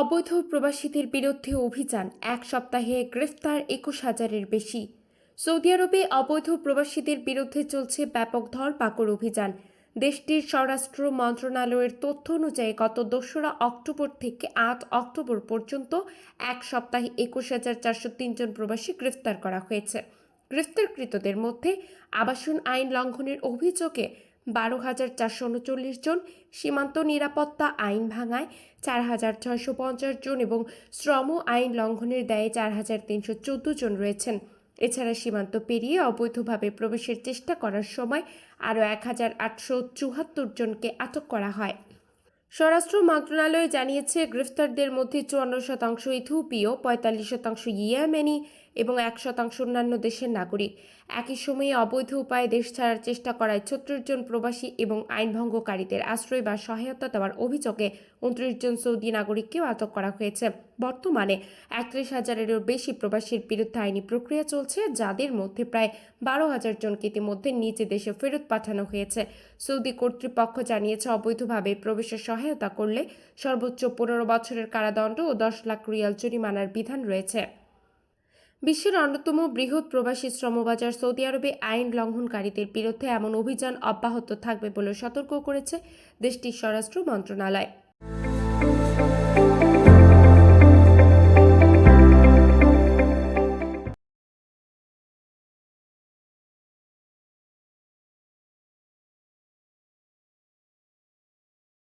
অবৈধ প্রবাসীদের বিরুদ্ধে অভিযান এক সপ্তাহে গ্রেফতার একুশ হাজারের বেশি। সৌদি আরবে অবৈধ প্রবাসীদের বিরুদ্ধে চলছে ব্যাপক ধরপাকড় অভিযান। দেশটির স্বরাষ্ট্র মন্ত্রণালয়ের তথ্য অনুযায়ী গত দোসরা অক্টোবর থেকে আট অক্টোবর পর্যন্ত এক সপ্তাহে একুশ হাজার চারশো তিনজন প্রবাসী গ্রেফতার করা হয়েছে। গ্রেফতারকৃতদের মধ্যে আবাসন আইন লঙ্ঘনের অভিযোগে বারো হাজার চারশো উনচল্লিশ জন, সীমান্ত নিরাপত্তা আইন ভাঙায় চার হাজার ছয়শো পঞ্চাশ জন এবং শ্রম আইন লঙ্ঘনের দায়ে চার হাজার তিনশো চোদ্দ জন রয়েছেন। এছাড়া সীমান্ত পেরিয়ে অবৈধভাবে প্রবেশের চেষ্টা করার সময় আরও এক হাজার আটশো চুয়াত্তর জনকে আটক করা হয়। স্বরাষ্ট্র মন্ত্রণালয় জানিয়েছে, গ্রেফতারদের মধ্যে চুয়ান্ন শতাংশ ইথিওপীয়, পঁয়তাল্লিশ শতাংশ ইয়েমেনি এবং এক শতাংশ অন্যান্য দেশের নাগরিক। একই সময়ে অবৈধ উপায়ে দেশ ছাড়ার চেষ্টা করায় ছত্রিশ জন প্রবাসী এবং আইনভঙ্গকারীদের আশ্রয় বা সহায়তা দেওয়ার অভিযোগে উনত্রিশ জন সৌদি নাগরিককেও আটক করা হয়েছে। বর্তমানে একত্রিশ হাজারেরও বেশি প্রবাসীর বিরুদ্ধে আইনি প্রক্রিয়া চলছে, যাদের মধ্যে প্রায় বারো হাজার জনকে ইতিমধ্যে নিজ দেশে ফেরত পাঠানো হয়েছে। সৌদি কর্তৃপক্ষ জানিয়েছে, অবৈধভাবে প্রবেশের সহায়তা করলে সর্বোচ্চ পনেরো বছরের কারাদণ্ড ও দশ লাখ রিয়াল জরিমানার বিধান রয়েছে। বিশ্বের অন্যতম বৃহৎ প্রবাসী শ্রমবাজার সৌদি আরবে আইন লঙ্ঘনকারীদের বিরুদ্ধে এমন অভিযান অব্যাহত থাকবে বলে সতর্ক করেছে দেশটির স্বরাষ্ট্র মন্ত্রণালয়।